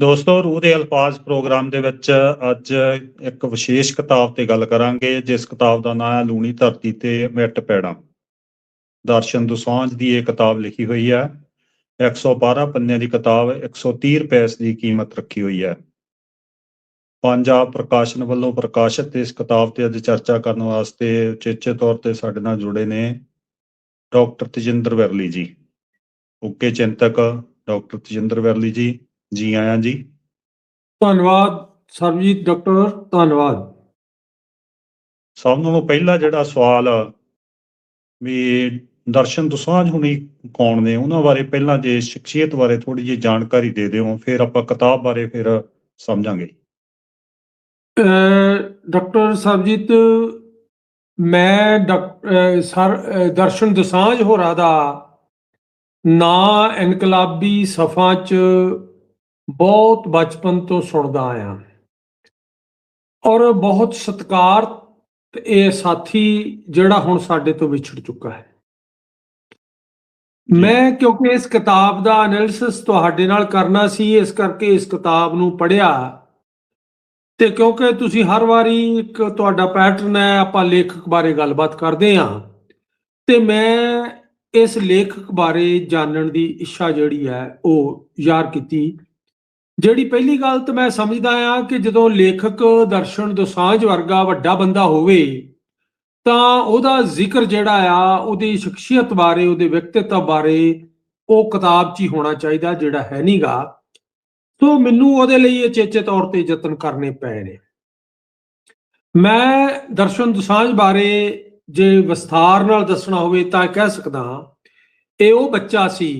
ਦੋਸਤੋ, ਰੂਹ ਦੇ ਅਲਫਾਜ਼ ਪ੍ਰੋਗਰਾਮ ਦੇ ਵਿੱਚ ਅੱਜ ਇੱਕ ਵਿਸ਼ੇਸ਼ ਕਿਤਾਬ ਤੇ ਗੱਲ ਕਰਾਂਗੇ, ਜਿਸ ਕਿਤਾਬ ਦਾ ਨਾਮ ਹੈ ਲੂਣੀ ਧਰਤੀ ਤੇ ਮਿੱਟ ਪੈੜਾਂ। ਦਰਸ਼ਨ ਦੁਸਾਂਝ ਦੀ ਇਹ ਕਿਤਾਬ ਲਿਖੀ ਹੋਈ ਹੈ। 112 ਪੰਨਿਆਂ ਦੀ ਕਿਤਾਬ 130 ਰੁਪਏ ਦੀ ਕੀਮਤ ਰੱਖੀ ਹੋਈ ਹੈ। ਪੰਜਾਬ ਪ੍ਰਕਾਸ਼ਨ ਵੱਲੋਂ ਪ੍ਰਕਾਸ਼ਿਤ ਇਸ ਕਿਤਾਬ ਤੇ ਅੱਜ ਚਰਚਾ ਕਰਨ ਵਾਸਤੇ ਉਚੇਚੇ ਤੌਰ ਤੇ ਸਾਡੇ ਨਾਲ ਜੁੜੇ ਨੇ ਡਾਕਟਰ ਤਜਿੰਦਰ ਵਰਲੀ ਜੀ। ਉੱਕੇ ਚਿੰਤਕ ਡਾਕਟਰ ਤਜਿੰਦਰ ਵਰਲੀ ਜੀ। ਜੀ ਆਇਆਂ ਜੀ। ਧੰਨਵਾਦ ਸਰਬਜੀਤ ਡਾਕਟਰ ਧੰਨਵਾਦ। ਸਭ ਨਾਲੋਂ ਪਹਿਲਾ ਜਿਹੜਾ ਸਵਾਲ ਵੀ ਦਰਸ਼ਨ ਦੁਸਾਂਝ ਹੁਣੀ ਕੌਣ ਨੇ? ਉਹਨਾਂ ਬਾਰੇ ਪਹਿਲਾਂ ਜੇ ਸ਼ਖਸੀਅਤ ਬਾਰੇ ਥੋੜੀ ਜਿਹੀ ਜਾਣਕਾਰੀ ਦੇ ਦਿਓ ਫਿਰ ਆਪਾਂ ਕਿਤਾਬ ਬਾਰੇ ਫਿਰ ਸਮਝਾਂਗੇ। ਡਾਕਟਰ ਸਰਬਜੀਤ ਮੈਂ ਸਰ ਦਰਸ਼ਨ ਦਸਾਂਝ ਹੋਰਾਂ ਦਾ ਨਾਂ ਇਨਕਲਾਬੀ ਸਫਾ ਚ ਬਹੁਤ ਬਚਪਨ ਤੋਂ ਸੁਣਦਾ ਆਇਆ। ਔਰ ਬਹੁਤ ਸਤਿਕਾਰ ਇਹ ਸਾਥੀ ਜਿਹੜਾ ਹੁਣ ਸਾਡੇ ਤੋਂ ਵਿਛੜ ਚੁੱਕਾ ਹੈ। ਮੈਂ ਕਿਉਂਕਿ ਇਸ ਕਿਤਾਬ ਦਾ ਐਨਾਲਿਸਿਸ ਤੁਹਾਡੇ ਨਾਲ ਕਰਨਾ ਸੀ ਇਸ ਕਰਕੇ ਇਸ ਕਿਤਾਬ ਨੂੰ ਪੜ੍ਹਿਆ। ਤੇ ਕਿਉਂਕਿ ਤੁਸੀਂ ਹਰ ਵਾਰੀ ਇੱਕ ਤੁਹਾਡਾ ਪੈਟਰਨ ਹੈ ਆਪਾਂ ਲੇਖਕ ਬਾਰੇ ਗੱਲਬਾਤ ਕਰਦੇ ਹਾਂ। ਤੇ ਮੈਂ ਇਸ ਲੇਖਕ ਬਾਰੇ ਜਾਣਨ ਦੀ ਇੱਛਾ ਜਿਹੜੀ ਹੈ ਉਹ ਜ਼ਾਹਰ ਕੀਤੀ। ਜਿਹੜੀ ਪਹਿਲੀ ਗੱਲ ਤਾਂ ਮੈਂ ਸਮਝਦਾ ਆ ਕਿ ਜਦੋਂ ਲੇਖਕ ਦਰਸ਼ਨ ਦੋਸਾਂਝ ਵਰਗਾ ਵੱਡਾ ਬੰਦਾ ਹੋਵੇ, ਤਾਂ ਉਹਦਾ ਜ਼ਿਕਰ ਜਿਹੜਾ ਆ, ਉਹਦੀ ਸ਼ਖਸੀਅਤ ਬਾਰੇ, ਉਹਦੇ ਵਿਅਕਤੀਤਵ ਬਾਰੇ ਉਹ ਕਿਤਾਬ 'ਚ ਹੀ ਹੋਣਾ ਚਾਹੀਦਾ, ਜਿਹੜਾ ਹੈ ਨਹੀਂਗਾ ਸੋ ਮੈਨੂੰ ਉਹਦੇ ਲਈ ਅਚੇਚੇ ਤੌਰ ਤੇ ਯਤਨ ਕਰਨੇ ਪਏ ਨੇ। ਮੈਂ ਦਰਸ਼ਨ ਦੁਸਾਂਝ ਬਾਰੇ ਜੇ ਵਿਸਥਾਰ ਨਾਲ ਦੱਸਣਾ ਹੋਵੇ ਤਾਂ ਕਹਿ ਸਕਦਾ ਇਹ ਉਹ ਬੱਚਾ ਸੀ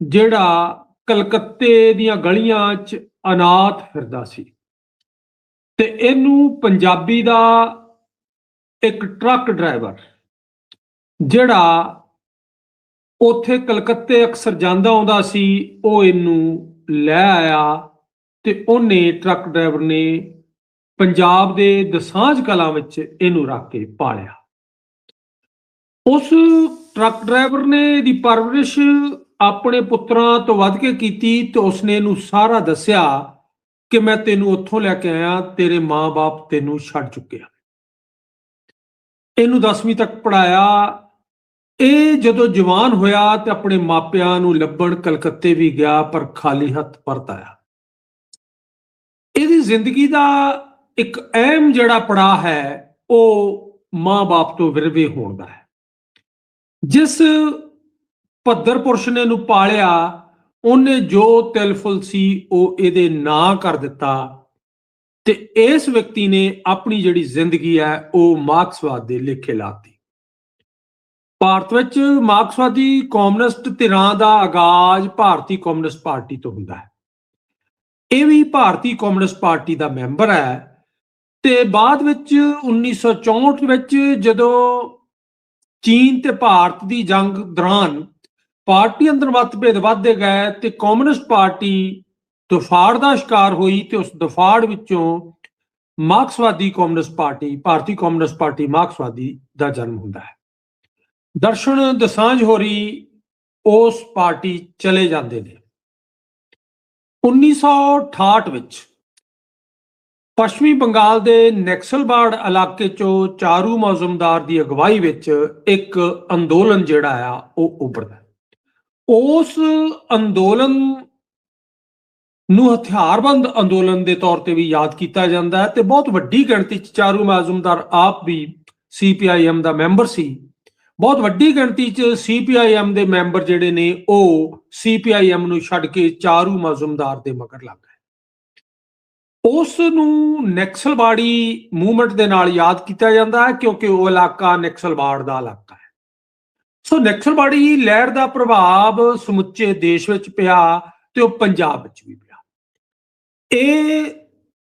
ਜਿਹੜਾ ਕਲਕੱਤੇ ਦੀਆਂ ਗਲੀਆਂ 'ਚ ਅਨਾਥ ਫਿਰਦਾ ਸੀ। ਤੇ ਇਹਨੂੰ ਪੰਜਾਬੀ ਦਾ ਇੱਕ ਟਰੱਕ ਡਰਾਈਵਰ, ਜਿਹੜਾ ਉੱਥੇ ਕਲਕੱਤੇ ਅਕਸਰ ਜਾਂਦਾ ਆਉਂਦਾ ਸੀ, ਉਹ ਇਹਨੂੰ ਲੈ ਆਇਆ ਤੇ ਉਹਨੇ ਟਰੱਕ ਡਰਾਈਵਰ ਨੇ ਪੰਜਾਬ ਦੇ ਦਸਾਂਝ ਕਲਾਂ ਵਿੱਚ ਇਹਨੂੰ ਰੱਖ ਕੇ ਪਾਲਿਆ। ਉਸ ਟਰੱਕ ਡਰਾਈਵਰ ਨੇ ਦੀ ਪਰਵਰਿਸ਼ ਆਪਣੇ ਪੁੱਤਰਾਂ ਤੋਂ ਵੱਧ ਕੇ ਕੀਤੀ ਤੇ ਉਸਨੇ ਇਹਨੂੰ ਸਾਰਾ ਦੱਸਿਆ ਕਿ ਮੈਂ ਤੈਨੂੰ ਉੱਥੋਂ ਲੈ ਕੇ ਆਇਆ, ਤੇਰੇ ਮਾਂ-ਬਾਪ ਤੈਨੂੰ ਛੱਡ ਚੁੱਕੇ ਆ ਇਹਨੂੰ 10ਵੀਂ ਤੱਕ ਪੜਾਇਆ ਇਹ ਜਦੋਂ ਜਵਾਨ ਹੋਇਆ ਤੇ ਆਪਣੇ ਮਾਪਿਆਂ ਨੂੰ ਲੱਭਣ ਕਲਕੱਤੇ ਵੀ ਗਿਆ, ਪਰ ਖਾਲੀ ਹੱਥ ਪਰਤ ਆਇਆ। ਇਹਦੀ ਜ਼ਿੰਦਗੀ ਦਾ ਇੱਕ ਅਹਿਮ ਜਿਹੜਾ ਪੜਾਅ ਹੈ, ਉਹ ਮਾਂ-ਬਾਪ ਤੋਂ ਵਿਰਵੇ ਹੋਣ ਦਾ ਹੈ। ਜਿਸ ਭੱਦਰ ਪੁਰਸ਼ ਨੇ ਨੂੰ ਪਾਲਿਆ, ਉਹਨੇ ਜੋ ਤਿਲਫੁਲ ਸੀ ਉਹ ਇਹਦੇ ਨਾਂ ਕਰ ਦਿੱਤਾ ਤੇ ਇਸ ਵਿਅਕਤੀ ਨੇ ਆਪਣੀ ਜਿਹੜੀ ਜ਼ਿੰਦਗੀ ਹੈ, ਉਹ ਮਾਰਕਸਵਾਦ ਦੇ ਲੇਖੇ ਲਾਤੀ ਭਾਰਤ ਵਿੱਚ ਮਾਰਕਸਵਾਦੀ ਕਮਿਊਨਿਸਟ ਧਿਰਾਂ ਦਾ ਆਗਾਜ਼ ਭਾਰਤੀ ਕਮਿਊਨਿਸਟ ਪਾਰਟੀ ਤੋਂ ਹੁੰਦਾ ਹੈ। ਇਹ ਵੀ ਭਾਰਤੀ ਕਮਿਊਨਿਸਟ ਪਾਰਟੀ ਦਾ ਮੈਂਬਰ ਹੈ ਤੇ ਬਾਅਦ ਵਿੱਚ 1964 ਵਿੱਚ ਜਦੋਂ ਚੀਨ ਤੇ ਭਾਰਤ ਦੀ ਜੰਗ ਦੌਰਾਨ ਪਾਰਟੀ ਅੰਦਰ ਮਤਭੇਦ ਵੱਧਦੇ ਗਏ ਤੇ ਕਮਿਊਨਿਸਟ ਪਾਰਟੀ ਦਫਾੜ ਦਾ ਸ਼ਿਕਾਰ ਹੋਈ ਤੇ ਉਸ ਦਫਾੜ ਵਿੱਚੋਂ ਮਾਰਕਸਵਾਦੀ ਕਮਿਊਨਿਸਟ ਪਾਰਟੀ, ਭਾਰਤੀ ਕਮਿਊਨਿਸਟ ਪਾਰਟੀ ਮਾਰਕਸਵਾਦੀ ਦਾ ਜਨਮ ਹੁੰਦਾ ਹੈ। ਦਰਸ਼ਨ ਦਸਾਂਝ ਹੋਰੀ ਉਸ ਪਾਰਟੀ ਚਲੇ ਜਾਂਦੇ ਨੇ। 1968 ਵਿੱਚ ਪੱਛਮੀ ਬੰਗਾਲ ਦੇ ਨੈਕਸਲਬਾੜ ਇਲਾਕੇ ਚੋਂ ਚਾਰੂ ਮੌਜ਼ਮਦਾਰ ਦੀ ਅਗਵਾਈ ਵਿੱਚ ਇੱਕ ਅੰਦੋਲਨ ਜਿਹੜਾ ਆ, ਉਹ ਉੱਭਰਦਾ ਉਸ ਅੰਦੋਲਨ ਨੂੰ ਹਥਿਆਰਬੰਦ ਅੰਦੋਲਨ ਦੇ ਤੌਰ ਤੇ ਵੀ ਯਾਦ ਕੀਤਾ ਜਾਂਦਾ ਹੈ ਤੇ ਬਹੁਤ ਵੱਡੀ ਗਿਣਤੀ ਚ ਚਾਰੂ ਮਾਜ਼ੂਮਦਾਰ ਆਪ ਵੀ ਸੀਪੀਆਈਐਮ ਦਾ ਮੈਂਬਰ ਸੀ। ਬਹੁਤ ਵੱਡੀ ਗਿਣਤੀ ਚ ਸੀਪੀਆਈਐਮ ਦੇ ਮੈਂਬਰ ਜਿਹੜੇ ਨੇ, ਉਹ ਸੀਪੀਆਈਐਮ ਨੂੰ ਛੱਡ ਕੇ ਚਾਰੂ ਮਾਜ਼ੂਮਦਾਰ ਦੇ ਮਗਰ ਲੱਗ ਗਏ। ਉਸ ਨੂੰ ਨੈਕਸਲਬਾੜੀ ਮੂਵਮੈਂਟ ਦੇ ਨਾਲ ਯਾਦ ਕੀਤਾ ਜਾਂਦਾ ਹੈ ਕਿਉਂਕਿ ਉਹ ਇਲਾਕਾ ਨੈਕਸਲਬਾੜ ਦਾ ਇਲਾਕਾ ਹੈ। ਸੋ ਨਕਸਲਵਾੜੀ ਲਹਿਰ ਦਾ ਪ੍ਰਭਾਵ ਸਮੁੱਚੇ ਦੇਸ਼ ਵਿੱਚ ਪਿਆ ਤੇ ਉਹ ਪੰਜਾਬ ਵਿੱਚ ਵੀ ਪਿਆ। ਇਹ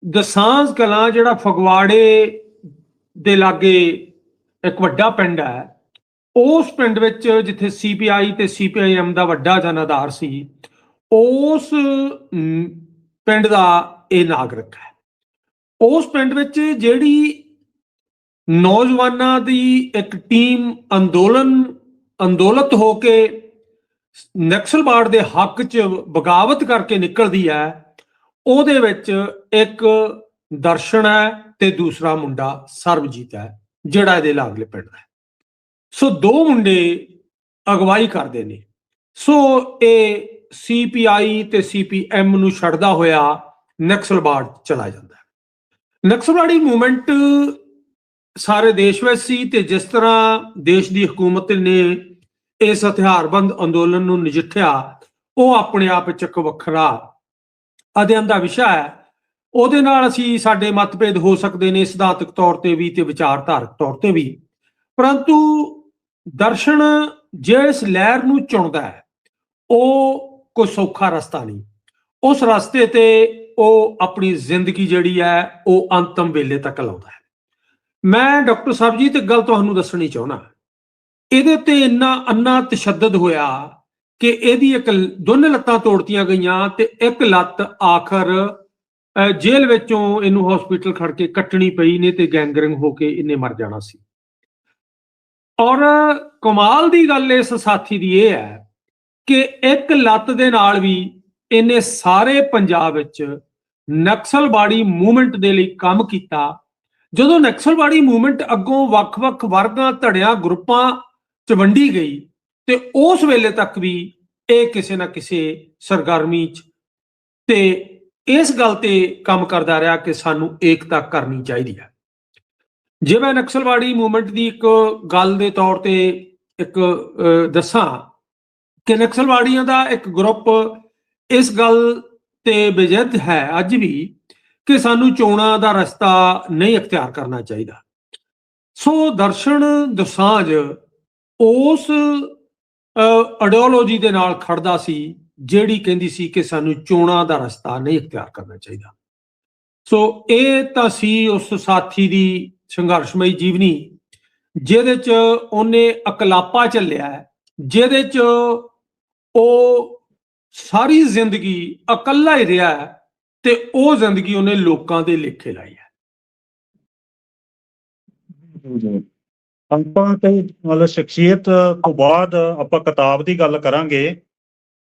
ਦਸਾਂਝ ਕਲਾਂ ਜਿਹੜਾ ਫਗਵਾੜੇ ਦੇ ਲਾਗੇ ਇੱਕ ਵੱਡਾ ਪਿੰਡ ਹੈ, ਉਸ ਪਿੰਡ ਵਿੱਚ ਜਿੱਥੇ ਸੀਪੀਆਈ ਤੇ ਸੀਪੀਆਈਐਮ ਦਾ ਵੱਡਾ ਜਨਾਧਾਰ ਸੀ, ਉਸ ਪਿੰਡ ਦਾ ਇਹ ਨਾਗਰਿਕ ਹੈ। ਉਸ ਪਿੰਡ ਵਿੱਚ ਜਿਹੜੀ ਨੌਜਵਾਨਾਂ ਦੀ ਇੱਕ ਟੀਮ ਅੰਦੋਲਨ ਅੰਦੋਲਤ ਹੋ ਕੇ ਨਕਸਲਵਾੜ ਦੇ ਹੱਕ 'ਚ ਬਗਾਵਤ ਕਰਕੇ ਨਿਕਲਦੀ ਹੈ, ਉਹਦੇ ਵਿੱਚ ਇੱਕ ਦਰਸ਼ਨ ਹੈ ਤੇ ਦੂਸਰਾ ਮੁੰਡਾ ਸਰਬਜੀਤ ਹੈ, ਜਿਹੜਾ ਇਹਦੇ ਲਾਗਲੇ ਪਿੰਡ ਦਾ ਹੈ। ਸੋ ਦੋ ਮੁੰਡੇ ਅਗਵਾਈ ਕਰਦੇ ਨੇ ਸੋ ਇਹ ਸੀਪੀਆਈ ਤੇ ਸੀਪੀਐਮ ਨੂੰ ਛੱਡਦਾ ਹੋਇਆ ਨਕਸਲਵਾੜ ਚਲਾ ਜਾਂਦਾ ਹੈ ਨਕਸਲਵਾੜੀ ਮੂਵਮੈਂਟ ਸਾਰੇ ਦੇਸ਼ ਵਿੱਚ ਸੀ ਤੇ ਜਿਸ ਤਰ੍ਹਾਂ ਦੇਸ਼ ਦੀ ਹਕੂਮਤ ਨੇ ਇਸ ਹਥਿਆਰਬੰਦ ਅੰਦੋਲਨ ਨੂੰ ਨਜਿੱਠਿਆ, ਉਹ ਆਪਣੇ ਆਪ ਵਿੱਚ ਇੱਕ ਵੱਖਰਾ ਅਧਿਐਨ ਦਾ ਵਿਸ਼ਾ ਹੈ। ਉਹਦੇ ਨਾਲ ਅਸੀਂ ਸਾਡੇ ਮਤਭੇਦ ਹੋ ਸਕਦੇ ਨੇ, ਸਿਧਾਂਤਕ ਤੌਰ ਤੇ ਵੀ ਤੇ ਵਿਚਾਰਧਾਰਕ ਤੌਰ ਤੇ ਵੀ। ਪਰੰਤੂ ਦਰਸ਼ਨ ਜਿਸ ਲਹਿਰ ਨੂੰ ਚੁਣਦਾ ਹੈ, ਉਹ ਕੋਈ ਸੌਖਾ ਰਸਤਾ ਨਹੀਂ। ਉਸ ਰਸਤੇ ਤੇ ਉਹ ਆਪਣੀ ਜ਼ਿੰਦਗੀ ਜਿਹੜੀ ਹੈ, ਉਹ ਅੰਤਮ ਵੇਲੇ ਤੱਕ ਲਾਉਂਦਾ ਹੈ। ਮੈਂ ਡਾਕਟਰ ਸਾਹਿਬ ਜੀ ਇੱਕ ਗੱਲ ਤੁਹਾਨੂੰ ਦੱਸਣੀ ਚਾਹੁੰਦਾ ਇਹਦੇ ਤੇ ਇੰਨਾ ਅੰਨਾ ਤਸ਼ੱਦਦ ਹੋਇਆ ਕਿ ਇਹਦੀ ਇੱਕ ਦੋਨੇ ਲੱਤਾਂ ਤੋੜਤੀਆਂ ਗਈਆਂ ਤੇ ਇੱਕ ਲੱਤ ਆਖਰ ਅਹ, ਜੇਲ੍ਹ ਵਿੱਚੋਂ ਇਹਨੂੰ ਹਸਪੀਟਲ ਖੜ ਕੇ ਕੱਟਣੀ ਪਈ ਨੇ ਤੇ ਗੈਂਗਰਿੰਗ ਹੋ ਕੇ ਇਹਨੇ ਮਰ ਜਾਣਾ ਸੀ। ਔਰ ਕਮਾਲ ਦੀ ਗੱਲ ਇਸ ਸਾਥੀ ਦੀ ਇਹ ਹੈ ਕਿ ਇੱਕ ਲੱਤ ਦੇ ਨਾਲ ਵੀ ਇਹਨੇ ਸਾਰੇ ਪੰਜਾਬ ਵਿੱਚ ਨਕਸਲਵਾੜੀ ਮੂਵਮੈਂਟ ਦੇ ਲਈ ਕੰਮ ਕੀਤਾ। ਜਦੋਂ ਨਕਸਲਵਾੜੀ ਮੂਵਮੈਂਟ ਅੱਗੋਂ ਵੱਖ-ਵੱਖ ਵਰਗਾਂ ਧੜਿਆਂ ਗਰੁੱਪਾਂ ਚ ਵੰਡੀ ਗਈ ਤੇ ਉਸ ਵੇਲੇ ਤੱਕ ਵੀ ਇਹ ਕਿਸੇ ਨਾ ਕਿਸੇ ਸਰਗਰਮੀ ਚ ਤੇ ਇਸ ਗੱਲ ਤੇ ਕੰਮ ਕਰਦਾ ਰਿਹਾ ਕਿ ਸਾਨੂੰ ਏਕਤਾ ਕਰਨੀ ਚਾਹੀਦੀ ਹੈ। ਜੇ ਮੈਂ ਨਕਸਲਵਾੜੀ ਮੂਵਮੈਂਟ ਦੀ ਇੱਕ ਗੱਲ ਦੇ ਤੌਰ ਤੇ ਇੱਕ ਦੱਸਾਂ ਕਿ ਨਕਸਲਵਾੜੀਆਂ ਦਾ ਇੱਕ ਗਰੁੱਪ ਇਸ ਗੱਲ ਤੇ ਬੇਜਿੱਦ ਹੈ ਅੱਜ ਵੀ ਕਿ ਸਾਨੂੰ ਚੋਣਾਂ ਦਾ ਰਸਤਾ ਨਹੀਂ ਅਖਤਿਆਰ ਕਰਨਾ ਚਾਹੀਦਾ। ਸੋ ਦਰਸ਼ਨ, ਦਸਾਂਝ ਉਸ ਆਡੀਓਲੋਜੀ ਦੇ ਨਾਲ ਖੜਦਾ ਸੀ, ਜਿਹੜੀ ਕਹਿੰਦੀ ਸੀ ਕਿ ਸਾਨੂੰ ਚੋਣਾਂ ਦਾ ਰਸਤਾ ਨਹੀਂ ਅਖਤਿਆਰ ਕਰਨਾ ਚਾਹੀਦਾ। ਸੋ ਇਹ ਤਾਂ ਸੀ ਉਸ ਸਾਥੀ ਦੀ ਸੰਘਰਸ਼ਮਈ ਜੀਵਨੀ, ਜਿਹਦੇ ਚ ਉਹਨੇ ਅਕਲਾਪਾ ਚੱਲਿਆ, ਜਿਹਦੇ ਚ ਉਹ ਸਾਰੀ ਜ਼ਿੰਦਗੀ ਇਕੱਲਾ ਹੀ ਰਿਹਾ ਤੇ ਉਹ ਜ਼ਿੰਦਗੀ ਉਹਨੇ ਲੋਕਾਂ ਦੇ ਲੇਖੇ ਲਾਈ ਹੈ। ਆਪਾਂ ਤੇ ਮਤਲਬ ਸ਼ਖਸੀਅਤ ਤੋਂ ਬਾਅਦ ਆਪਾਂ ਕਿਤਾਬ ਦੀ ਗੱਲ ਕਰਾਂਗੇ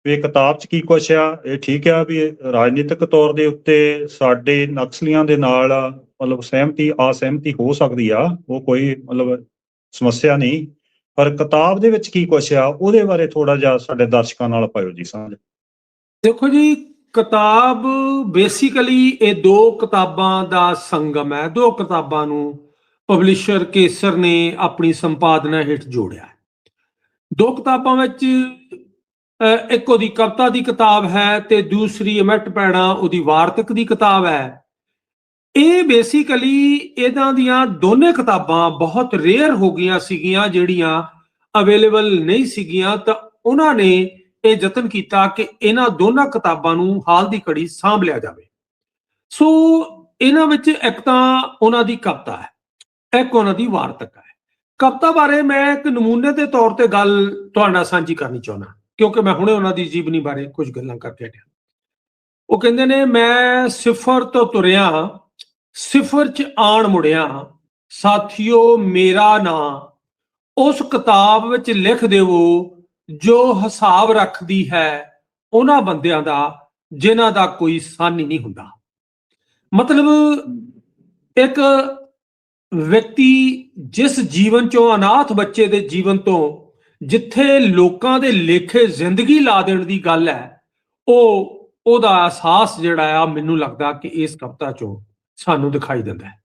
ਵੀ ਕਿਤਾਬ 'ਚ ਕੀ ਕੁਛ ਆ, ਇਹ ਠੀਕ ਆ ਵੀ ਰਾਜਨੀਤਿਕ ਤੌਰ ਦੇ ਉੱਤੇ ਸਾਡੇ ਨਕਸਲੀਆਂ ਦੇ ਨਾਲ ਮਤਲਬ ਸਹਿਮਤੀ, ਅਸਹਿਮਤੀ ਹੋ ਸਕਦੀ ਆ, ਉਹ ਕੋਈ ਮਤਲਬ ਸਮੱਸਿਆ ਨਹੀਂ। ਪਰ ਕਿਤਾਬ ਦੇ ਵਿੱਚ ਕੀ ਕੁਛ ਆ, ਉਹਦੇ ਬਾਰੇ ਥੋੜਾ ਜਿਹਾ ਸਾਡੇ ਦਰਸ਼ਕਾਂ ਨਾਲ ਪਾਇਓ ਜੀ ਸਾਂਝ। ਦੇਖੋ ਜੀ, ਕਿਤਾਬ ਬੇਸਿਕਲੀ ਇਹ ਦੋ ਕਿਤਾਬਾਂ ਦਾ ਸੰਗਮ ਹੈ, ਦੋ ਕਿਤਾਬਾਂ ਨੂੰ ਪਬਲਿਸ਼ਰ ਕੇਸਰ ਨੇ ਆਪਣੀ ਸੰਪਾਦਨਾ ਹੇਠ ਜੋੜਿਆ ਦੋ ਕਿਤਾਬਾਂ ਵਿੱਚ ਇੱਕ ਉਹਦੀ ਕਵਿਤਾ ਦੀ ਕਿਤਾਬ ਹੈ ਤੇ ਦੂਸਰੀ ਅਮਿਟ ਪੈਣਾ ਉਹਦੀ ਵਾਰਤਕ ਦੀ ਕਿਤਾਬ ਹੈ। ਇਹ ਬੇਸਿਕਲੀ ਇਹਨਾਂ ਦੀਆਂ ਦੋਨੇ ਕਿਤਾਬਾਂ ਬਹੁਤ ਰੇਅਰ ਹੋ ਗਈਆਂ ਸੀਗੀਆਂ, ਜਿਹੜੀਆਂ ਅਵੇਲੇਬਲ ਨਹੀਂ ਸੀਗੀਆਂ, ਤਾਂ ਉਹਨਾਂ ਨੇ ਇਹ ਯਤਨ ਕੀਤਾ ਕਿ ਇਹਨਾਂ ਦੋਨਾਂ ਕਿਤਾਬਾਂ ਨੂੰ ਹਾਲ ਦੀ ਘੜੀ ਸਾਂਭ ਲਿਆ ਜਾਵੇ। ਸੋ, ਇਹਨਾਂ ਵਿੱਚ ਇੱਕ ਤਾਂ ਉਹਨਾਂ ਦੀ ਕਵਿਤਾ ਹੈ। ਇੱਕ ਉਹਨਾਂ ਦੀ ਵਾਰਤਕ ਹੈ। ਕਵਿਤਾ ਬਾਰੇ ਮੈਂ ਇੱਕ ਨਮੂਨੇ ਦੇ ਤੌਰ ਤੇ ਗੱਲ ਤੁਹਾਡੇ ਨਾਲ ਸਾਂਝੀ ਕਰਨੀ ਚਾਹੁੰਦਾ ਕਿਉਂਕਿ ਮੈਂ ਹੁਣੇ ਉਹਨਾਂ ਦੀ ਜੀਵਨੀ ਬਾਰੇ ਕੁਝ ਗੱਲਾਂ ਕਰਕੇ ਹਟਿਆ। ਉਹ ਕਹਿੰਦੇ ਨੇ, ਮੈਂ ਸਿਫਰ ਤੋਂ ਤੁਰਿਆ ਸਿਫਰ ਚ ਆਣ ਮੁੜਿਆ ਸਾਥੀਓ, ਮੇਰਾ ਨਾਂ, ਉਸ ਕਿਤਾਬ ਵਿੱਚ ਲਿਖ ਦੇਵੋ, ਜੋ ਹਿਸਾਬ ਰੱਖਦੀ ਹੈ ਉਹਨਾਂ ਬੰਦਿਆਂ ਦਾ, ਜਿਨ੍ਹਾਂ ਦਾ ਕੋਈ ਸਾਨੀ ਨਹੀਂ ਹੁੰਦਾ। ਮਤਲਬ, ਇੱਕ ਵਿਅਕਤੀ ਜਿਸ ਜੀਵਨ ਚੋਂ ਅਨਾਥ ਬੱਚੇ ਦੇ ਜੀਵਨ ਤੋਂ ਜਿੱਥੇ ਲੋਕਾਂ ਦੇ ਲੇਖੇ ਜ਼ਿੰਦਗੀ ਲਾ ਦੇਣ ਦੀ ਗੱਲ ਹੈ, ਉਹ, ਉਹਦਾ ਅਹਿਸਾਸ ਜਿਹੜਾ ਆ, ਮੈਨੂੰ ਲੱਗਦਾ ਕਿ ਇਸ ਕਵਿਤਾ ਚੋਂ ਸਾਨੂੰ ਦਿਖਾਈ ਦਿੰਦਾ ਹੈ।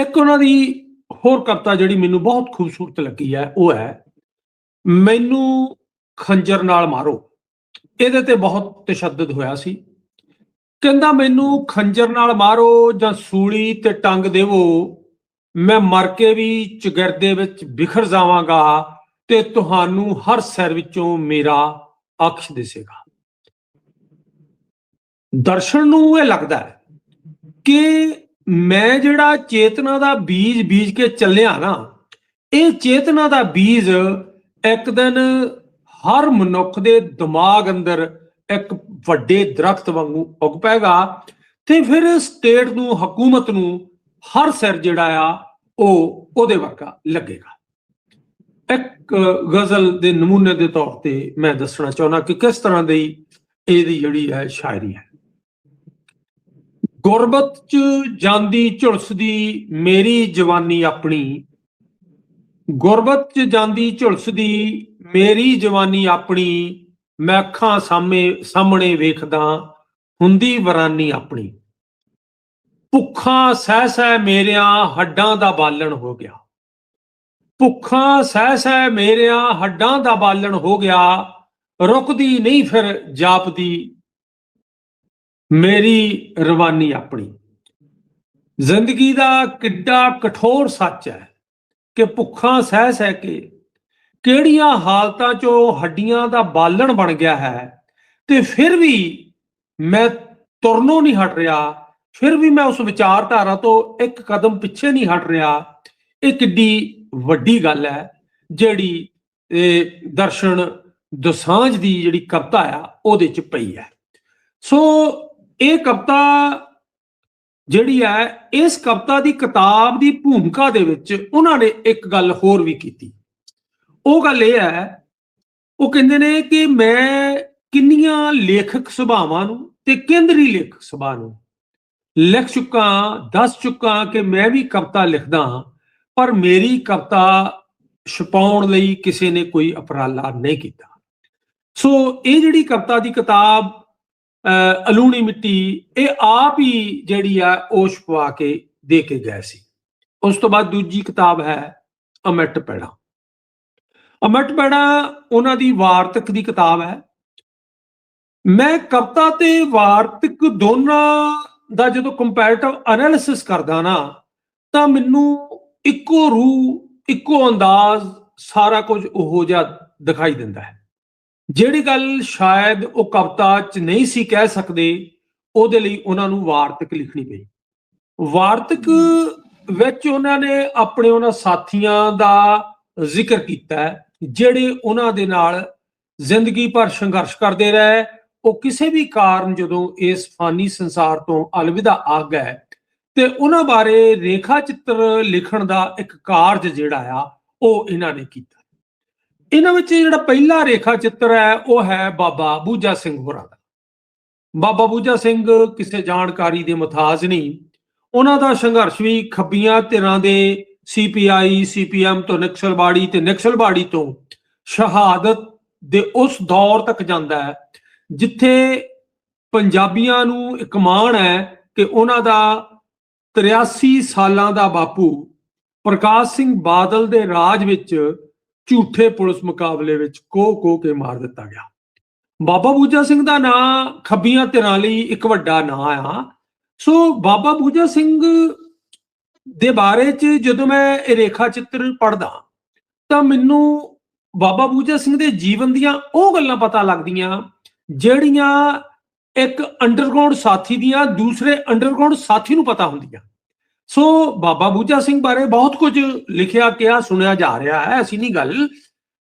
ਇੱਕ ਉਹਨਾਂ ਦੀ ਹੋਰ ਕਵਿਤਾ ਜਿਹੜੀ ਮੈਨੂੰ ਬਹੁਤ ਖੂਬਸੂਰਤ ਲੱਗੀ ਹੈ, ਉਹ ਹੈ, ਮੈਨੂੰ ਖੰਜਰ ਨਾਲ ਮਾਰੋ। ਇਹਦੇ ਤੇ ਬਹੁਤ ਤਸ਼ੱਦਦ ਹੋਇਆ ਸੀ। ਕਹਿੰਦਾ ਮੈਨੂੰ ਖੰਜਰ ਨਾਲ ਮਾਰੋ ਜਾਂ ਸੂਲੀ ਤੇ ਟੰਗ ਦੇਵੋ। ਮੈਂ ਮਰ ਕੇ ਵੀ ਚਗਿਰਦੇ ਵਿੱਚ ਬਿਖਰ ਜਾਵਾਂਗਾ ਤੇ ਤੁਹਾਨੂੰ ਹਰ ਸਿਰ ਵਿੱਚੋਂ ਮੇਰਾ ਅਕਸ਼ ਦਿਸੇਗਾ। ਦਰਸ਼ਨ ਨੂੰ ਇਹ ਲੱਗਦਾ ਹੈ ਕਿ ਮੈਂ ਜਿਹੜਾ ਚੇਤਨਾ ਦਾ ਬੀਜ ਬੀਜ ਕੇ ਚੱਲਿਆ ਨਾ, ਇਹ ਚੇਤਨਾ ਦਾ ਬੀਜ ਇੱਕ ਦਿਨ ਹਰ ਮਨੁੱਖ ਦੇ ਦਿਮਾਗ ਅੰਦਰ ਇੱਕ ਵੱਡੇ ਦਰਖਤ ਵਾਂਗੂ ਉੱਗ ਪੈਗਾ ਤੇ ਫਿਰ ਸਟੇਟ ਨੂੰ, ਹਕੂਮਤ ਨੂੰ ਹਰ ਸਿਰ ਜਿਹੜਾ ਆ, ਉਹ ਉਹਦੇ ਵਰਗਾ ਲੱਗੇਗਾ। ਇੱਕ ਗਜ਼ਲ ਦੇ ਨਮੂਨੇ ਦੇ ਤੌਰ ਤੇ ਮੈਂ ਦੱਸਣਾ ਚਾਹੁੰਦਾ ਕਿ ਕਿਸ ਤਰ੍ਹਾਂ ਦੀ ਇਹਦੀ ਜਿਹੜੀ ਹੈ ਸ਼ਾਇਰੀ ਹੈ। ਗੁਰਬਤ ਚ ਜਾਂਦੀ ਝੁਲਸਦੀ ਮੇਰੀ ਜਵਾਨੀ ਆਪਣੀ ਗੁਰਬਤ ਚ ਜਾਂਦੀ ਝੁਲਸਦੀ ਮੇਰੀ ਜਵਾਨੀ ਆਪਣੀ ਮੈਂ ਅੱਖਾਂ ਸਾਹਮਣੇ ਸਾਹਮਣੇ ਵੇਖਦਾ ਹੁੰਦੀ ਵਰਾਨੀ ਆਪਣੀ। ਭੁੱਖਾਂ ਸਹਿ ਸਹਿ ਮੇਰਿਆਂ ਹੱਡਾਂ ਦਾ ਬਾਲਣ ਹੋ ਗਿਆ। ਭੁੱਖਾਂ ਸਹਿ ਸਹਿ ਮੇਰਿਆਂ ਹੱਡਾਂ ਦਾ ਬਾਲਣ ਹੋ ਗਿਆ, ਰੁਕਦੀ ਨਹੀਂ ਫਿਰ ਜਾਪਦੀ। ਮੇਰੀ ਰਵਾਨੀ ਆਪਣੀ। ਜ਼ਿੰਦਗੀ ਦਾ ਕਿੱਡਾ ਕਠੋਰ ਸੱਚ ਹੈ ਕਿ ਭੁੱਖਾਂ ਸਹਿ ਸਹਿ ਕੇ ਕਿਹੜੀਆਂ ਹਾਲਤਾਂ 'ਚੋਂ ਹੱਡੀਆਂ ਦਾ ਬਾਲਣ ਬਣ ਗਿਆ ਹੈ? ਤੇ ਫਿਰ ਵੀ ਮੈਂ ਤੁਰਨੋਂ ਨਹੀਂ ਹਟ ਰਿਹਾ, ਫਿਰ ਵੀ ਮੈਂ ਉਸ ਵਿਚਾਰਧਾਰਾ ਤੋਂ ਇੱਕ ਕਦਮ ਪਿੱਛੇ ਨਹੀਂ ਹਟ ਰਿਹਾ। ਇਹ ਕਿੱਡੀ ਵੱਡੀ ਗੱਲ ਹੈ, ਜਿਹੜੀ ਇਹ ਦਰਸ਼ਨ ਦਸਾਂਝ ਦੀ ਜਿਹੜੀ ਕਵਿਤਾ ਆ, ਉਹਦੇ ਚ ਪਈ ਹੈ। ਸੋ ਇਹ ਕਵਿਤਾ ਜਿਹੜੀ ਹੈ, ਇਸ ਕਵਿਤਾ ਦੀ ਕਿਤਾਬ ਦੀ ਭੂਮਿਕਾ ਦੇ ਵਿੱਚ ਉਹਨਾਂ ਨੇ ਇੱਕ ਗੱਲ ਹੋਰ ਵੀ ਕੀਤੀ। ਉਹ ਗੱਲ ਇਹ ਹੈ, ਉਹ ਕਹਿੰਦੇ ਨੇ ਕਿ ਮੈਂ ਕਿੰਨੀਆਂ ਲੇਖਕ ਸੁਭਾਵਾਂ ਨੂੰ ਤੇ ਕੇਂਦਰੀ ਲੇਖਕ ਸੁਭਾ ਨੂੰ ਲਿਖ ਚੁੱਕਾ, ਦੱਸ ਚੁੱਕਾ ਕਿ ਮੈਂ ਵੀ ਕਵਿਤਾ ਲਿਖਦਾ ਹਾਂ, ਪਰ ਮੇਰੀ ਕਵਿਤਾ ਛਪਾਉਣ ਲਈ ਕਿਸੇ ਨੇ ਕੋਈ ਉਪਰਾਲਾ ਨਹੀਂ ਕੀਤਾ। ਸੋ ਇਹ ਜਿਹੜੀ ਕਵਿਤਾ ਦੀ ਕਿਤਾਬ ਅਲੂਣੀ ਮਿੱਟੀ, ਇਹ ਆਪ ਹੀ ਜਿਹੜੀ ਆ ਉਹ ਛਪਵਾ ਕੇ ਦੇ ਕੇ ਗਏ ਸੀ। ਉਸ ਤੋਂ ਬਾਅਦ ਦੂਜੀ ਕਿਤਾਬ ਹੈ, ਅਮਿਟ ਪੈੜਾ। ਅਮਿਟ ਪੈੜਾ ਉਹਨਾਂ ਦੀ ਵਾਰਤਕ ਦੀ ਕਿਤਾਬ ਹੈ। ਮੈਂ ਕਵਿਤਾ ਤੇ ਵਾਰਤਕ ਦੋਨਾਂ ਦਾ ਜਦੋਂ ਕੰਪੈਰੀਟਿਵ ਐਨਾਲਿਸਿਸ ਕਰਦਾ ਨਾ ਤਾਂ ਮੈਨੂੰ ਇੱਕੋ ਰੂਹ ਇੱਕੋ ਅੰਦਾਜ਼ ਸਾਰਾ ਕੁਝ ਉਹੋ ਜਿਹਾ ਦਿਖਾਈ ਦਿੰਦਾ ਹੈ। ਜਿਹੜੀ ਗੱਲ ਸ਼ਾਇਦ ਉਹ ਕਵਿਤਾ 'ਚ ਨਹੀਂ ਸੀ ਕਹਿ ਸਕਦੇ ਉਹਦੇ ਲਈ ਉਹਨਾਂ ਨੂੰ ਵਾਰਤਕ ਲਿਖਣੀ ਪਈ। ਵਾਰਤਕ ਵਿੱਚ ਉਹਨਾਂ ਨੇ ਆਪਣੇ ਉਹਨਾਂ ਸਾਥੀਆਂ ਦਾ ਜ਼ਿਕਰ ਕੀਤਾ ਹੈ, ਜਿਹੜੇ ਉਹਨਾਂ ਦੇ ਨਾਲ ਜ਼ਿੰਦਗੀ ਭਰ ਸੰਘਰਸ਼ ਕਰਦੇ ਰਹੇ, ਉਹ ਕਿਸੇ ਵੀ ਕਾਰਨ ਜਦੋਂ ਇਸ ਫਾਨੀ ਸੰਸਾਰ ਤੋਂ ਅਲਵਿਦਾ ਆ ਗਏ ਤੇ ਉਹਨਾਂ ਬਾਰੇ ਰੇਖਾ ਚਿੱਤਰ ਲਿਖਣ ਦਾ ਇੱਕ ਕਾਰਜ ਜਿਹੜਾ ਆ, ਉਹ ਇਹਨਾਂ ਨੇ ਕੀਤਾ। ਇਹਨਾਂ ਵਿੱਚ ਜਿਹੜਾ ਪਹਿਲਾ ਰੇਖਾ ਚਿੱਤਰ ਹੈ, ਉਹ ਹੈ ਬਾਬਾ ਬੂਜਾ ਸਿੰਘ ਹੋਰਾਂ ਦਾ। ਬਾਬਾ ਬੂਜਾ ਸਿੰਘ ਕਿਸੇ ਜਾਣਕਾਰੀ ਦੇ ਮੁਤਾਜ ਨਹੀਂ। ਉਹਨਾਂ ਦਾ ਸੰਘਰਸ਼ ਵੀ ਖੱਬੀਆਂ ਧਿਰਾਂ ਦੇ ਸੀਪੀਆਈ ਸੀਪੀਐਮ ਤੋਂ ਨਕਸਲਬਾੜੀ ਤੇ ਨਕਸਲਬਾੜੀ ਤੋਂ ਸ਼ਹਾਦਤ ਦੇ ਉਸ ਦੌਰ ਤੱਕ ਜਾਂਦਾ ਹੈ, ਜਿੱਥੇ ਪੰਜਾਬੀਆਂ ਨੂੰ ਇੱਕ ਮਾਣ ਹੈ ਕਿ ਉਹਨਾਂ ਦਾ 83 ਸਾਲਾਂ ਦਾ ਬਾਪੂ ਪ੍ਰਕਾਸ਼ ਸਿੰਘ ਬਾਦਲ ਦੇ ਰਾਜ ਵਿੱਚ ਝੂਠੇ ਪੁਲਿਸ ਮੁਕਾਬਲੇ ਵਿੱਚ ਕੋ ਕੋ ਕੇ ਮਾਰ ਦਿੱਤਾ ਗਿਆ। ਬਾਬਾ ਬੂਜਾ ਸਿੰਘ ਦਾ ਨਾਂ ਖੱਬੀਆਂ ਧਿਰਾਂ ਲਈ ਇੱਕ ਵੱਡਾ ਨਾਂ ਆ। ਸੋ ਬਾਬਾ ਬੂਜਾ ਸਿੰਘ ਦੇ ਬਾਰੇ ਚ ਜਦੋਂ ਮੈਂ ਇਹ ਰੇਖਾ ਚਿੱਤਰ ਪੜਦਾ ਤਾਂ ਮੈਨੂੰ ਬਾਬਾ ਬੂਜਾ ਸਿੰਘ ਦੇ ਜੀਵਨ ਦੀਆਂ ਉਹ ਗੱਲਾਂ ਪਤਾ ਲੱਗਦੀਆਂ, ਜਿਹੜੀਆਂ ਇੱਕ ਅੰਡਰਗਰਾਉਂਡ ਸਾਥੀ ਦੀਆਂ ਦੂਸਰੇ ਅੰਡਰਗਰਾਉਂਡ ਸਾਥੀ ਨੂੰ ਪਤਾ ਹੁੰਦੀਆਂ। ਸੋ ਬਾਬਾ ਬੂਜਾ ਸਿੰਘ ਬਾਰੇ ਬਹੁਤ ਕੁਝ ਲਿਖਿਆ, ਕਿਹਾ, ਸੁਣਿਆ ਜਾ ਰਿਹਾ ਹੈ, ਐਸੀ ਨਹੀਂ ਗੱਲ।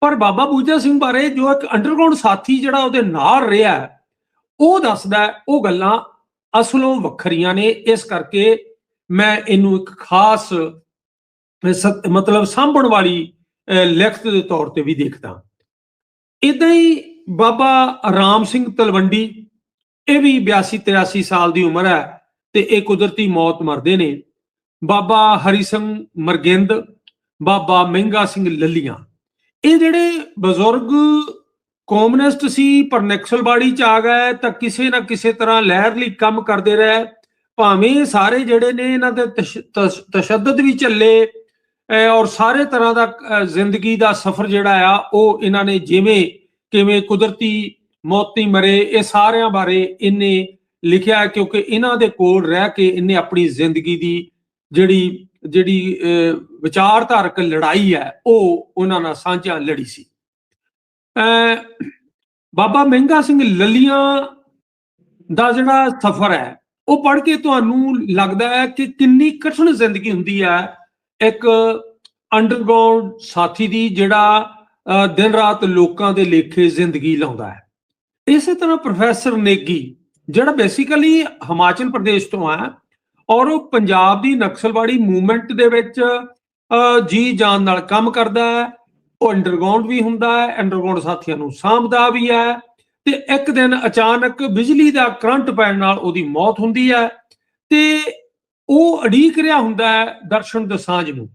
ਪਰ ਬਾਬਾ ਬੂਜਾ ਸਿੰਘ ਬਾਰੇ ਜੋ ਇੱਕ ਅੰਡਰਗਰਾਉਂਡ ਸਾਥੀ ਜਿਹੜਾ ਉਹਦੇ ਨਾਲ ਰਿਹਾ ਉਹ ਦੱਸਦਾ ਉਹ ਗੱਲਾਂ ਅਸਲੋਂ ਵੱਖਰੀਆਂ ਨੇ। ਇਸ ਕਰਕੇ ਮੈਂ ਇਹਨੂੰ ਇੱਕ ਖਾਸ ਮਤਲਬ ਸਾਂਭਣ ਵਾਲੀ ਅਹ, ਲਿਖਤ ਦੇ ਤੌਰ ਤੇ ਵੀ ਦੇਖਦਾ ਇਦਾਂ ਹੀ ਬਾਬਾ ਰਾਮ ਸਿੰਘ ਤਲਵੰਡੀ ਇਹ ਵੀ 82 83 ਸਾਲ ਦੀ ਉਮਰ ਹੈ ਤੇ ਇਹ ਕੁਦਰਤੀ ਮੌਤ ਮਰਦੇ ਨੇ। ਬਾਬਾ ਹਰੀ ਸਿੰਘ ਮਰਗਿੰਦ ਬਾਬਾ ਮਹਿੰਗਾ ਸਿੰਘ ਲੱਲੀਆਂ। ਇਹ ਜਿਹੜੇ ਬਜ਼ੁਰਗ ਕਮਿਊਨਿਸਟ ਸੀ ਪਰ ਨਕਸਲਵਾੜੀ ਚ ਆ ਗਏ ਤਾਂ ਕਿਸੇ ਨਾ ਕਿਸੇ ਤਰ੍ਹਾਂ ਲਹਿਰ ਲਈ ਕੰਮ ਕਰਦੇ ਰਹੇ। ਭਾਵੇਂ ਇਹ ਸਾਰੇ ਜਿਹੜੇ ਨੇ ਇਹਨਾਂ ਦੇ ਤਸ਼- ਤਸ਼- ਤਸ਼ੱਦਦ ਵੀ ਚੱਲੇ ਔਰ ਸਾਰੇ ਤਰ੍ਹਾਂ ਦਾ ਜ਼ਿੰਦਗੀ ਦਾ ਸਫ਼ਰ ਜਿਹੜਾ ਆ, ਉਹ ਇਹਨਾਂ ਨੇ ਜਿਵੇਂ, ਕਿਵੇਂ ਕੁਦਰਤੀ ਮੌਤੀ ਮਰੇ, ਇਹ ਸਾਰਿਆਂ ਬਾਰੇ ਇਹਨੇ ਲਿਖਿਆ ਕਿਉਂਕਿ ਇਹਨਾਂ ਦੇ ਕੋਲ ਰਹਿ ਕੇ ਇਹਨੇ ਆਪਣੀ ਜ਼ਿੰਦਗੀ ਦੀ ਜਿਹੜੀ ਜਿਹੜੀ ਵਿਚਾਰਧਾਰਕ ਲੜਾਈ ਹੈ, ਉਹ ਉਹਨਾਂ ਨਾਲ ਸਾਂਝਾ ਲੜੀ ਸੀ। ਬਾਬਾ ਮਹਿੰਗਾ ਸਿੰਘ ਲਲੀਆਂ ਦਾ ਜਿਹੜਾ ਸਫ਼ਰ ਹੈ ਉਹ ਪੜ੍ਹ ਕੇ ਤੁਹਾਨੂੰ ਲੱਗਦਾ ਹੈ ਕਿ ਕਿੰਨੀ ਕਠਿਨ ਜ਼ਿੰਦਗੀ ਹੁੰਦੀ ਹੈ ਇੱਕ ਅੰਡਰਗਰਾਉਂਡ ਸਾਥੀ ਦੀ ਜਿਹੜਾ ਦਿਨ ਰਾਤ ਲੋਕਾਂ ਦੇ ਲੇਖੇ ਜ਼ਿੰਦਗੀ ਲਾਉਂਦਾ ਹੈ। ਇਸੇ ਤਰ੍ਹਾਂ ਪ੍ਰੋਫੈਸਰ ਨੇਗੀ, ਜਿਹੜਾ ਬੇਸਿਕਲੀ ਹਿਮਾਚਲ ਪ੍ਰਦੇਸ਼ ਤੋਂ ਆ ਔਰ ਉਹ ਪੰਜਾਬ ਦੀ ਨਕਸਲਵਾੜੀ ਮੂਵਮੈਂਟ ਦੇ ਵਿੱਚ ਜੀ ਜਾਨ ਨਾਲ ਕੰਮ ਕਰਦਾ ਹੈ। ਉਹ ਅੰਡਰਗਰਾਉਂਡ ਵੀ ਹੁੰਦਾ ਹੈ ਅੰਡਰਗਰਾਉਂਡ ਸਾਥੀਆਂ ਨੂੰ ਸਾਂਭਦਾ ਵੀ ਹੈ। ਤੇ ਇੱਕ ਦਿਨ ਅਚਾਨਕ ਬਿਜਲੀ ਦਾ ਕਰੰਟ ਪੈਣ ਨਾਲ ਉਹਦੀ ਮੌਤ ਹੁੰਦੀ ਹੈ ਤੇ ਉਹ ਅੜੀਕ ਰਿਹਾ ਹੁੰਦਾ ਹੈ ਦਰਸ਼ਨ ਦਸਾਂਝ ਨੂੰ।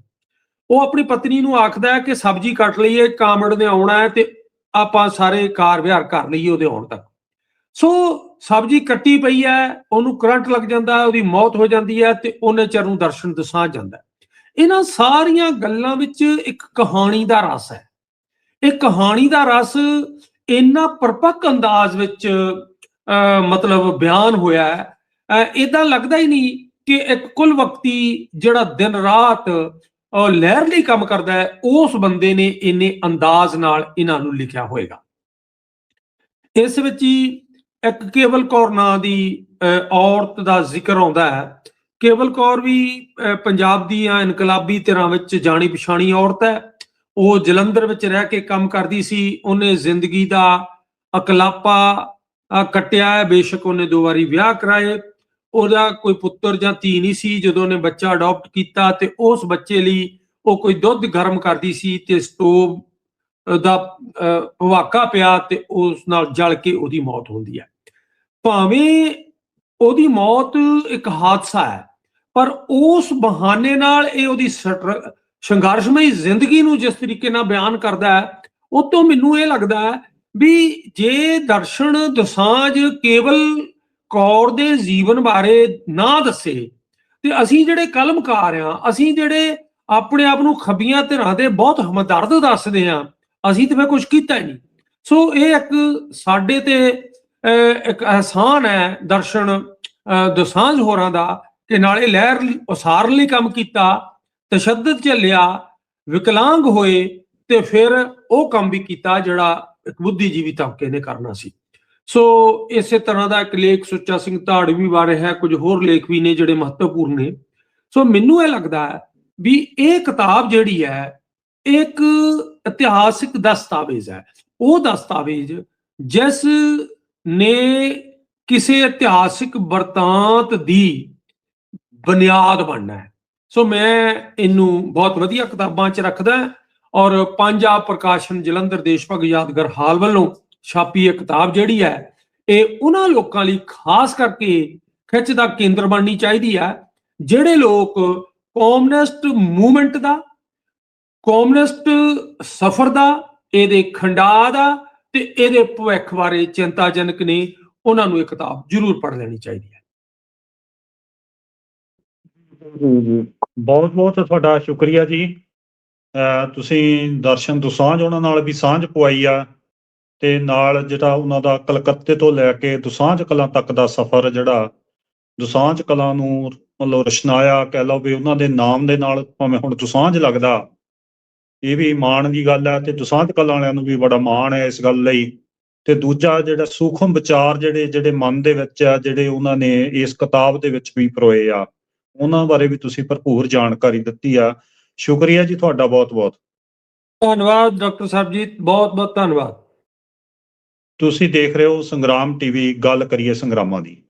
ਉਹ ਆਪਣੀ ਪਤਨੀ ਨੂੰ ਆਖਦਾ ਹੈ ਕਿ ਸਬਜ਼ੀ ਕੱਟ ਲਈਏ, ਕਾਮੜ ਨੇ ਆਉਣਾ ਹੈ ਤੇ ਆਪਾਂ ਸਾਰੇ ਕਾਰ ਵਿਹਾਰ ਕਰ ਲਈਏ ਉਹਦੇ ਆਉਣ ਤੱਕ। ਸੋ ਸਬਜ਼ੀ ਕੱਟੀ ਪਈ ਹੈ, ਉਹਨੂੰ ਕਰੰਟ ਲੱਗ ਜਾਂਦਾ ਉਹਦੀ ਮੌਤ ਹੋ ਜਾਂਦੀ ਹੈ ਤੇ ਉਹਨੇ ਚਿਰ ਨੂੰ ਦਰਸ਼ਨ ਦਸਾਂਝ ਜਾਂਦਾ ਇਹਨਾਂ ਸਾਰੀਆਂ ਗੱਲਾਂ ਵਿੱਚ ਇੱਕ ਕਹਾਣੀ ਦਾ ਰਸ ਹੈ। ਇਹ ਕਹਾਣੀ ਦਾ ਰਸ ਇੰਨਾ ਪਰਪੱਕ ਅੰਦਾਜ਼ ਵਿੱਚ ਅਹ, ਮਤਲਬ ਬਿਆਨ ਹੋਇਆ ਹੈ ਇਦਾਂ ਲੱਗਦਾ ਹੀ ਨਹੀਂ ਕਿ ਇੱਕ ਕੁੱਲ ਵਕਤੀ ਜਿਹੜਾ ਦਿਨ ਰਾਤ ਅਹ, ਲਹਿਰ ਲਈ ਕੰਮ ਕਰਦਾ ਹੈ ਉਸ ਬੰਦੇ ਨੇ ਇੰਨੇ ਅੰਦਾਜ਼ ਨਾਲ ਇਹਨਾਂ ਨੂੰ ਲਿਖਿਆ ਹੋਏਗਾ। ਇਸ ਵਿੱਚ ਹੀ ਇੱਕ ਕੇਵਲ ਕੌਰ ਨਾਂ ਦੀ ਅਹ, ਔਰਤ ਦਾ ਜ਼ਿਕਰ ਆਉਂਦਾ ਹੈ। ਕੇਵਲ ਕੌਰ ਵੀ ਪੰਜਾਬ ਦੀਆਂ ਇਨਕਲਾਬੀ ਧਿਰਾਂ ਵਿੱਚ ਜਾਣੀ ਪਛਾਣੀ ਔਰਤ ਹੈ। ਉਹ ਜਲੰਧਰ ਵਿੱਚ ਰਹਿ ਕੇ ਕੰਮ ਕਰਦੀ ਸੀ ਉਹਨੇ ਜ਼ਿੰਦਗੀ ਦਾ ਅਕਲਾਪਾ ਕੱਟਿਆ ਹੈ ਬੇਸ਼ੱਕ ਉਹਨੇ ਦੋ ਵਾਰੀ ਵਿਆਹ ਕਰਾਏ। ਉਹਦਾ ਕੋਈ ਪੁੱਤਰ ਜਾਂ ਧੀ ਨਹੀਂ ਸੀ ਜਦੋਂ ਉਹਨੇ ਬੱਚਾ ਅਡਾਪਟ ਕੀਤਾ ਤੇ ਉਸ ਬੱਚੇ ਲਈ ਉਹ ਕੋਈ ਦੁੱਧ ਗਰਮ ਕਰਦੀ ਸੀ ਤੇ ਸਟੋਵ ਦਾ ਅਹ, ਭਵਾਕਾ ਪਿਆ ਤੇ ਉਸ ਨਾਲ ਜਲ ਕੇ ਉਹਦੀ ਮੌਤ ਹੁੰਦੀ ਹੈ। ਭਾਵੇਂ ਉਹਦੀ ਮੌਤ ਇੱਕ ਹਾਦਸਾ ਹੈ ਪਰ ਉਸ ਬਹਾਨੇ ਨਾਲ ਇਹ ਉਹਦੀ ਸਟਰ- ਸੰਘਰਸ਼ਮਈ ਜ਼ਿੰਦਗੀ ਨੂੰ ਜਿਸ ਤਰੀਕੇ ਨਾਲ ਬਿਆਨ ਕਰਦਾ ਹੈ ਉਹ ਤੋਂ ਮੈਨੂੰ ਇਹ ਲੱਗਦਾ ਹੈ ਵੀ ਜੇ ਦਰਸ਼ਨ ਦਸਾਂਝ ਕੇਵਲ ਕੌਰ ਦੇ ਜੀਵਨ ਬਾਰੇ ਨਾ ਦੱਸੇ ਤੇ ਅਸੀਂ ਜਿਹੜੇ ਕਲਮਕਾਰ ਆ ਅਸੀਂ ਜਿਹੜੇ ਆਪਣੇ ਆਪ ਨੂੰ ਖੱਬੀਆਂ ਧਿਰਾਂ ਦੇ ਬਹੁਤ ਹਮਦਰਦ ਦੱਸਦੇ ਆ ਅਸੀਂ ਤੇ ਫੇ ਕੁਝ ਕੀਤਾ ਹੀ ਨਹੀਂ। ਸੋ ਇਹ ਇੱਕ ਸਾਡੇ ਤੇ ਅਹ, ਇੱਕ ਅਹਿਸਾਨ ਹੈ ਦਰਸ਼ਨ ਅਹ, ਦਸਾਂਝ ਹੋਰਾਂ ਦਾ ਕਿ ਨਾਲੇ ਲਹਿਰ ਉਸਾਰਨ ਲਈ ਕੰਮ ਕੀਤਾ ਤਸ਼ੱਦਦ ਝੱਲਿਆ ਵਿਕਲਾਂਗ ਹੋਏ ਤੇ ਫਿਰ ਉਹ ਕੰਮ ਵੀ ਕੀਤਾ ਜਿਹੜਾ ਇੱਕ ਬੁੱਧੀਜੀਵੀ ਤਬਕੇ ਨੇ ਕਰਨਾ ਸੀ। ਸੋ ਇਸੇ ਤਰ੍ਹਾਂ ਦਾ ਇੱਕ ਲੇਖ ਸੁੱਚਾ ਸਿੰਘ ਧਾੜਵੀ ਬਾਰੇ ਹੈ, ਕੁਝ ਹੋਰ ਲੇਖ ਵੀ ਨੇ ਜਿਹੜੇ ਮਹੱਤਵਪੂਰਨ ਨੇ। ਸੋ ਮੈਨੂੰ ਇਹ ਲੱਗਦਾ ਹੈ ਵੀ ਇਹ ਕਿਤਾਬ ਜਿਹੜੀ ਹੈ ਇੱਕ ਇਤਿਹਾਸਿਕ ਦਸਤਾਵੇਜ਼ ਹੈ। ਉਹ ਦਸਤਾਵੇਜ਼ ਜਿਸ ਨੇ ਕਿਸੇ ਇਤਿਹਾਸਿਕ ਵਰਤਾਂਤ ਦੀ ਬੁਨਿਆਦ ਬਣਨਾ ਹੈ। ਸੋ ਮੈਂ ਇਹਨੂੰ ਬਹੁਤ ਵਧੀਆ ਕਿਤਾਬਾਂ 'ਚ ਰੱਖਦਾ ਔਰ ਪੰਜਾਬ ਪ੍ਰਕਾਸ਼ਨ ਜਲੰਧਰ ਦੇਸ਼ ਭਗ ਯਾਦਗਾਰ ਹਾਲ ਵੱਲੋਂ ਛਾਪੀ ਇਹ ਕਿਤਾਬ ਜਿਹੜੀ ਹੈ, ਇਹ ਉਹਨਾਂ ਲੋਕਾਂ ਲਈ ਖਾਸ ਕਰਕੇ ਖਿੱਚ ਦਾ ਕੇਂਦਰ ਬਣਨੀ ਚਾਹੀਦੀ ਹੈ, ਜਿਹੜੇ ਲੋਕ ਕਮਿਊਨਿਸਟ ਮੂਵਮੈਂਟ ਦਾ, ਕਮਿਊਨਿਸਟ ਸਫਰ ਦਾ, ਇਹਦੇ ਖੰਡਾ ਦਾ ਤੇ ਇਹਦੇ ਭਵਿੱਖ ਬਾਰੇ ਚਿੰਤਾਜਨਕ ਨੇ, ਉਹਨਾਂ ਨੂੰ ਇਹ ਕਿਤਾਬ ਜ਼ਰੂਰ ਪੜ੍ਹ ਲੈਣੀ ਚਾਹੀਦੀ ਹੈ। ਬਹੁਤ ਬਹੁਤ ਤੁਹਾਡਾ ਸ਼ੁਕਰੀਆ ਜੀ। ਤੁਸੀਂ ਦਰਸ਼ਨ ਦੁਸਾਂਝ ਉਹਨਾਂ ਨਾਲ ਵੀ ਸਾਂਝ ਪਵਾਈ ਆ ਤੇ ਨਾਲ ਜਿਹੜਾ ਉਹਨਾਂ ਦਾ ਕਲਕੱਤੇ ਤੋਂ ਲੈ ਕੇ ਦੁਸਾਂਝ ਕਲਾਂ ਤੱਕ ਦਾ ਸਫ਼ਰ ਜਿਹੜਾ ਦੁਸਾਂਝ ਕਲਾਂ ਨੂੰ ਮਤਲਬ ਰਸ਼ਨਾਇਆ ਕਹਿ ਲਓ ਵੀ ਉਹਨਾਂ ਦੇ ਨਾਮ ਦੇ ਨਾਲ ਭਾਵੇਂ ਹੁਣ ਦੁਸਾਂਝ ਲੱਗਦਾ, ਇਹ ਵੀ ਮਾਣ ਦੀ ਗੱਲ ਹੈ ਤੇ ਦੁਸਾਂਝ ਕਲਾਂ ਵਾਲਿਆਂ ਨੂੰ ਵੀ ਬੜਾ ਮਾਣ ਹੈ ਇਸ ਗੱਲ ਲਈ। ਤੇ ਦੂਜਾ ਜਿਹੜਾ ਸੂਖਮ ਵਿਚਾਰ ਜਿਹੜੇ ਜਿਹੜੇ ਮਨ ਦੇ ਵਿੱਚ ਆ, ਜਿਹੜੇ ਉਹਨਾਂ ਨੇ ਇਸ ਕਿਤਾਬ ਦੇ ਵਿੱਚ ਵੀ ਪਰੋਏ ਆ। ਉਹਨਾਂ ਬਾਰੇ ਵੀ ਤੁਸੀਂ ਭਰਪੂਰ ਜਾਣਕਾਰੀ ਦਿੱਤੀ ਆ। ਸ਼ੁਕਰੀਆ ਜੀ ਤੁਹਾਡਾ ਬਹੁਤ ਬਹੁਤ ਧੰਨਵਾਦ ਡਾਕਟਰ ਸਰਬਜੀਤ ਬਹੁਤ ਬਹੁਤ ਧੰਨਵਾਦ। ਤੁਸੀਂ ਦੇਖ ਰਹੇ ਹੋ ਸੰਗਰਾਮ ਟੀਵੀ ਗੱਲ ਕਰੀਏ ਸੰਗਰਾਮਾਂ ਦੀ।